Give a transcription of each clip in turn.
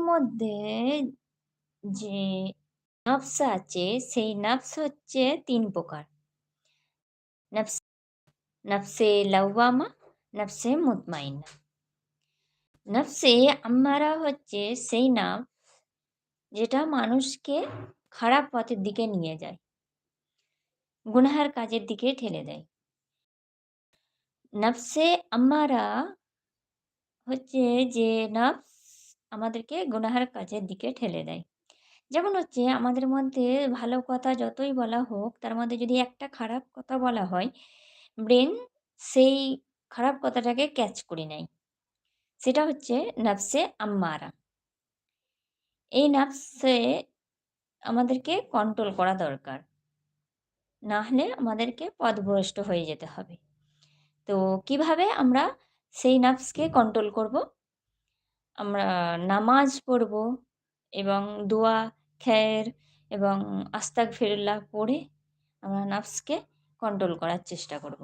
মধ্যে যে নফস আছে সেই নফস হচ্ছে ৩ প্রকার। নফস লাওয়ামা, নফসে মুতমাইন্না। নফসে আম্মারা হচ্ছে সেই নফস যেটা মানুষকে খারাপ পথের দিকে নিয়ে যায়। গুনাহের কাজের দিকে ঠেলে দেয়। নফসে আম্মারা হচ্ছে যে নফস আমাদেরকে গুনাহের কাজের দিকে ঠেলে দেয়। যেমন হচ্ছে আমাদের মধ্যে ভালো কথা যতই বলা হোক, তার মধ্যে যদি একটা খারাপ কথা বলা হয়, ব্রেন সেই খারাপ কথাটাকে ক্যাচ করে নেয়। সেটা হচ্ছে নফসে আম্মারা। এই নফসে আমাদেরকে কন্ট্রোল করা দরকার। না হলে আমাদেরকে পথভ্রষ্ট হয়ে যেতে হবে। তো কীভাবে আমরা সেই নফসকে কন্ট্রোল করব? আমরা নামাজ পড়ব এবং দোয়া, খ্যার এবং আস্তাক ফেরুল্লাহ পড়ে আমরা নাফসকে কন্ট্রোল করার চেষ্টা করব।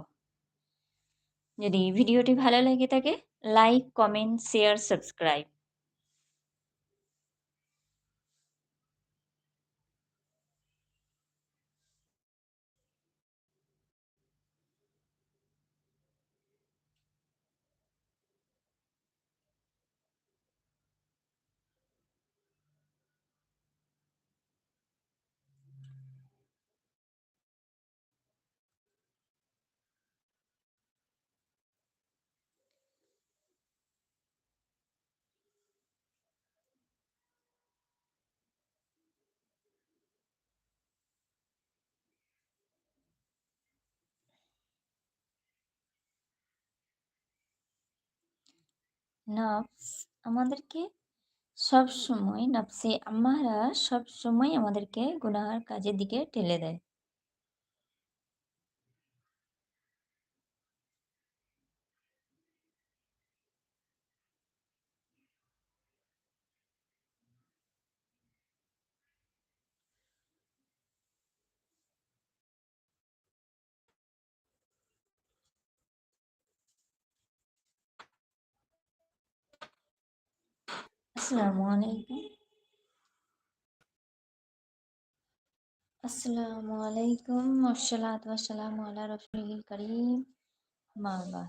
যদি ভিডিওটি ভালো লাগে থাকে লাইক, কমেন্ট, শেয়ার, সাবস্ক্রাইব। নফস আমাদেরকে সবসময় নফসে আম্মারা সবসময় আমাদেরকে গুনাহার কাজের দিকে ঠেলে দেয়। আসসালামু আলাইকুম। আসসালামু আলাইকুম। ওয়াসসালাতু ওয়াসসালামু আলা রাসূলিল কারীম। আম্মা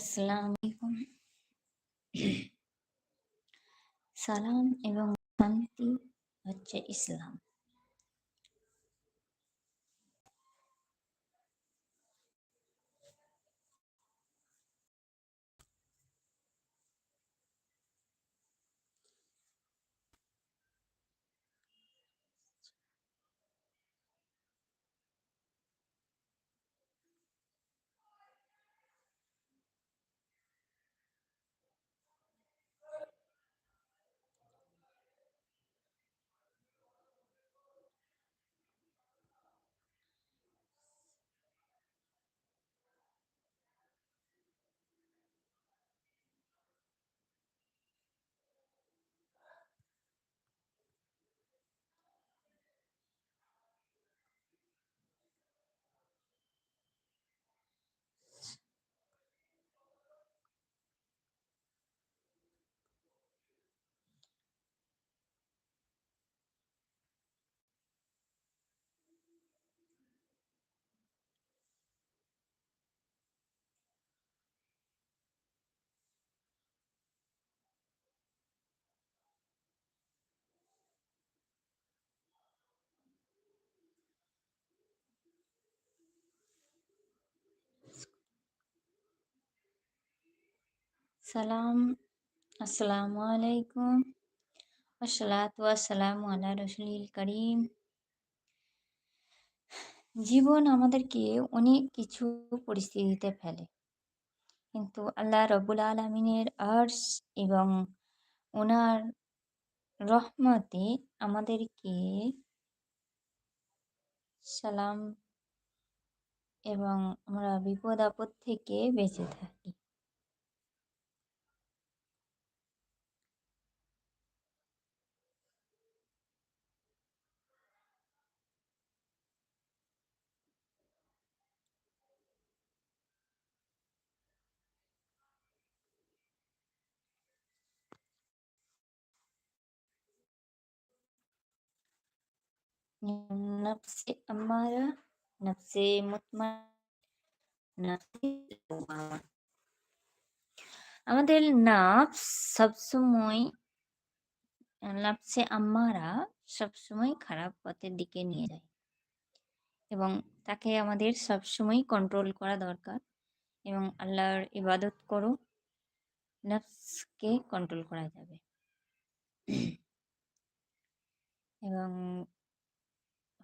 আসসালামু আলাইকুম। সালাম এবং শান্তি হচ্ছে ইসলাম। সালাম, আসসালামু আলাইকুম। ওয়াসসালাতু ওয়াসসালামু আলা রাসূলিল কারীম। জীবন আমাদেরকে অনেক কিছু পরিস্থিতিতে ফেলে। কিন্তু আল্লাহ রব্বুল আলামিনের আরশ এবং ওনার রহমতে আমাদেরকে সালাম এবং আমরা বিপদ আপদ থেকে বেঁচে থাকি। নফসে আম্মারা, নফসে মুতমা। আমাদের নাফস সবসময় নাফসে আম্মারা সবসময় খারাপ পথের দিকে নিয়ে যায় এবং তাকে আমাদের সবসময় কন্ট্রোল করা দরকার এবং আল্লাহর ইবাদত করো নফসকে কন্ট্রোল করা যাবে এবং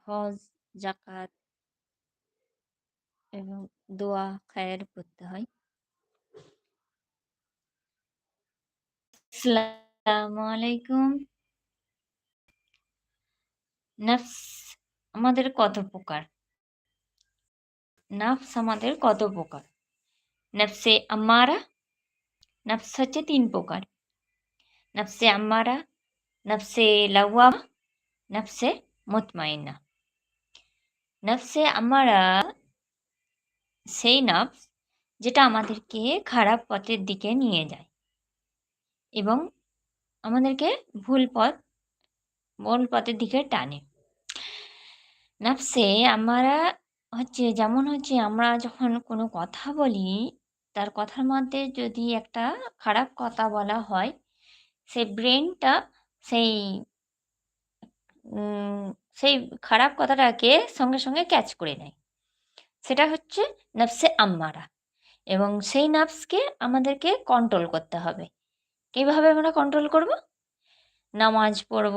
হজ জাকাত এবং দোয়া খায়ের পড়তে হয়। আসসালামু আলাইকুম। নফস আমাদের কত প্রকার? নফস আমাদের কত প্রকার? নফসে আম্মারা, নফস হচ্ছে তিন প্রকার। নফসে আম্মারা, নফসে লাওয়ামা নফসে মুতমাইন্না। নফসে আম্মারা সেই নফস যেটা আমাদেরকে খারাপ পথের দিকে নিয়ে যায় এবং আমাদেরকে ভুল পথ, ভুল পথের দিকে টানে। নফসে আমরা হচ্ছে, যেমন হচ্ছে আমরা যখন কোনো কথা বলি, তার কথার মধ্যে যদি একটা খারাপ কথা বলা হয়, সেই ব্রেনটা সেই সেই খারাপ কথাটাকে সঙ্গে সঙ্গে ক্যাচ করে নেয়। সেটা হচ্ছে নফসে আম্মারা। এবং সেই নাফসকে আমাদেরকে কন্ট্রোল করতে হবে। কীভাবে আমরা কন্ট্রোল করব? নামাজ পড়ব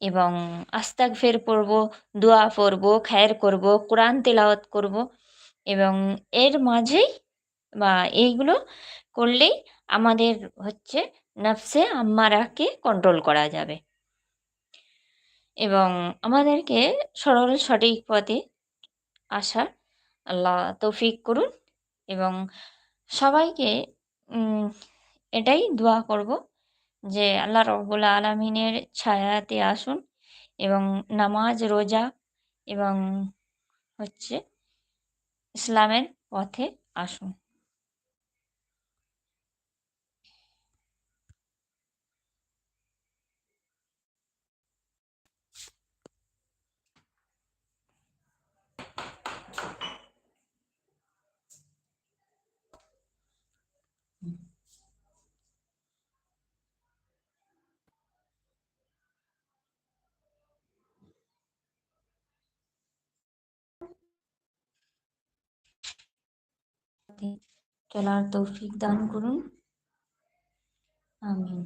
এবং আস্তাক ফের পড়ব, দোয়া পড়ব, খায়ের করব, কোরআন তেলাওয়াত করব এবং এর মাঝেই বা এইগুলো করলেই আমাদের হচ্ছে নফসে আম্মারাকে কন্ট্রোল করা যাবে। এবং আমাদেরকে সরল সঠিক পথে আসার আল্লাহ তৌফিক করুন এবং সবাইকে এটাই দোয়া করব যে আল্লাহ রব্বুল আলমিনের ছায়াতে আসুন এবং নামাজ, রোজা এবং হচ্ছে ইসলামের পথে আসুন। চলার তৌফিক দান করুন। আমিন।